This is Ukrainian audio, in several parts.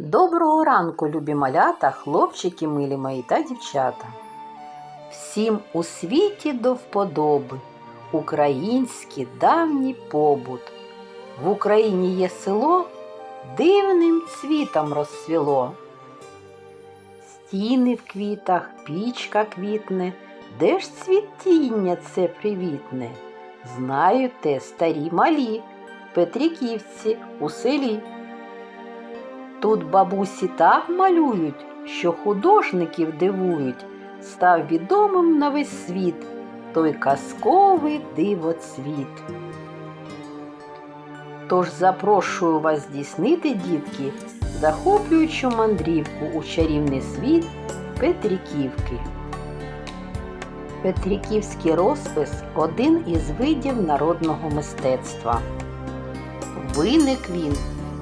Доброго ранку, любі малята, хлопчики милі мої та дівчата. Всім у світі до вподоби український давній побут. В Україні є село, дивним цвітом розцвіло. Стіни в квітах, пічка квітне, де ж цвітіння це привітне? Знають те старі малі, петриківці у селі. Тут бабусі так малюють, що художників дивують, став відомим на весь світ той казковий дивоцвіт. Тож запрошую вас здійснити, дітки, захоплюючу мандрівку у чарівний світ Петриківки. Петриківський розпис один із видів народного мистецтва. Виник він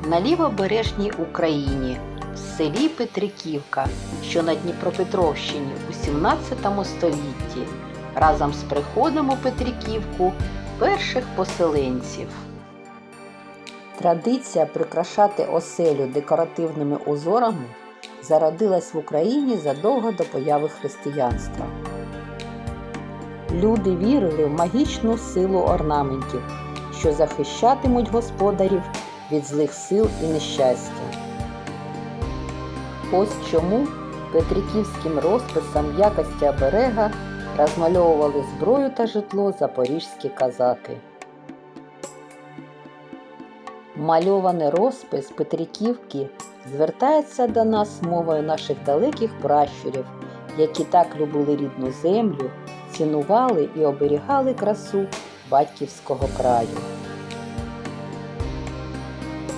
на лівобережній Україні в селі Петриківка, що на Дніпропетровщині у 17 столітті, разом з приходом у Петриківку перших поселенців. Традиція прикрашати оселю декоративними узорами зародилась в Україні задовго до появи християнства. Люди вірили в магічну силу орнаментів, що захищатимуть господарів від злих сил і нещастя. Ось чому петриківським розписам якості оберега розмальовували зброю та житло запорізькі казаки. Мальований розпис Петриківки звертається до нас мовою наших далеких пращурів, які так любили рідну землю, цінували і оберігали красу батьківського краю.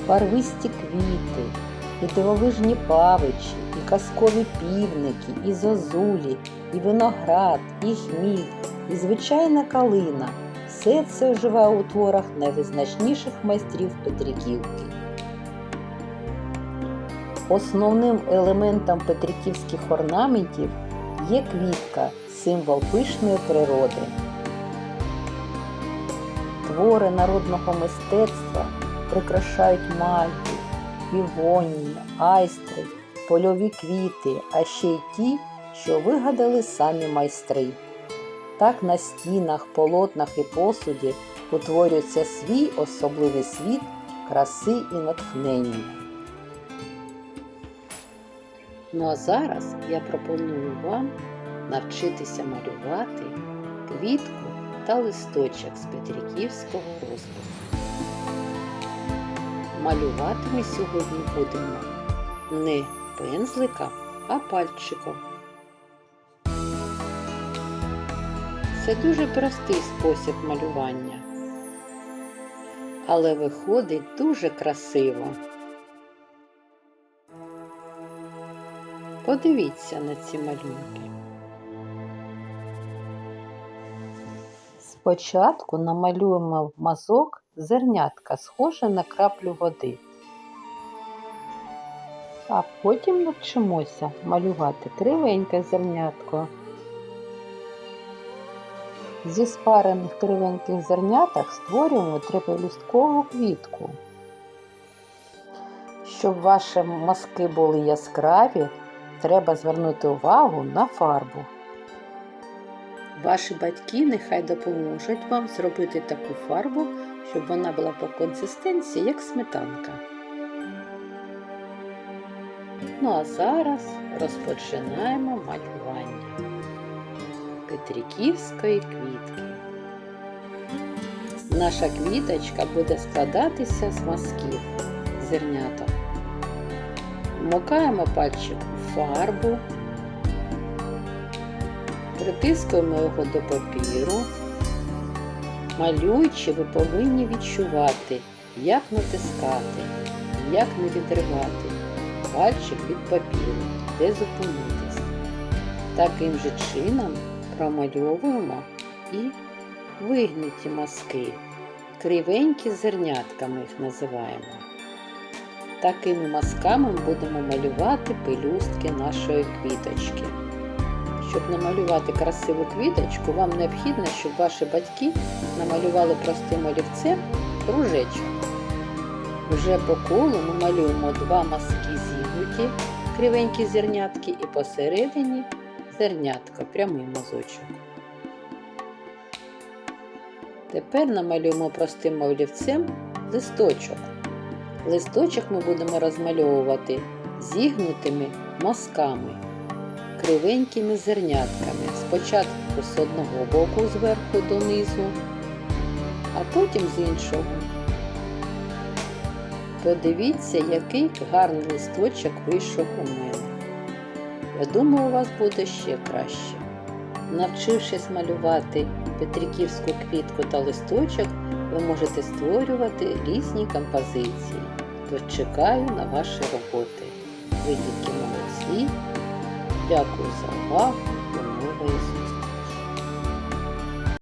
Барвисті квіти, і дивовижні павичі, і казкові півники, і зозулі, і виноград, і хміль, і звичайна калина. Все це оживає у творах найвизначніших майстрів Петриківки. Основним елементом петриківських орнаментів є квітка, символ пишної природи. Твори народного мистецтва прикрашають мальки, півоні, айстри, польові квіти, а ще й ті, що вигадали самі майстри. Так на стінах, полотнах і посуді утворюється свій особливий світ краси і натхнення. Ну а зараз я пропоную вам навчитися малювати квітку та листочок з Петриківського розпису. Малювати ми сьогодні будемо не пензликом, а пальчиком. Це дуже простий спосіб малювання, але виходить дуже красиво. Подивіться на ці малюнки. Спочатку намалюємо мазок зернятка, схоже на краплю води. А потім навчимося малювати кривеньке зернятко. Зі спарених кривеньких зерняток створюємо трипелюсткову квітку. Щоб ваші мазки були яскраві, треба звернути увагу на фарбу. Ваші батьки нехай допоможуть вам зробити таку фарбу, щоб вона була по консистенції, як сметанка. Ну а зараз розпочинаємо малювання Петриківської квітки. Наша квіточка буде складатися з мазків зерняток. Вмокаємо пальчик у фарбу, притискуємо його до папіру. Малюючи, ви повинні відчувати, як натискати, як не відривати пальчик від папіру, де зупинитись. Таким же чином промальовуємо і вигнуті мазки. Кривенькі зернятка ми їх називаємо. Такими мазками будемо малювати пелюстки нашої квіточки. Щоб намалювати красиву квіточку, вам необхідно, щоб ваші батьки намалювали простим олівцем кружечок. Вже по колу ми малюємо два мазки зігнуті кривенькі зернятки і посередині зернятка, прямий мазочок. Тепер намалюємо простим олівцем листочок. Листочок ми будемо розмальовувати зігнутими мазками, кривенькими зернятками. Спочатку з одного боку зверху донизу, а потім з іншого. Подивіться, який гарний листочок вийшов у мене. Я думаю, у вас буде ще краще. Навчившись малювати петриківську квітку та листочок, ви можете створювати різні композиції. Тож чекаю на ваші роботи. Ви тільки молодці. Дякую за увагу. І нової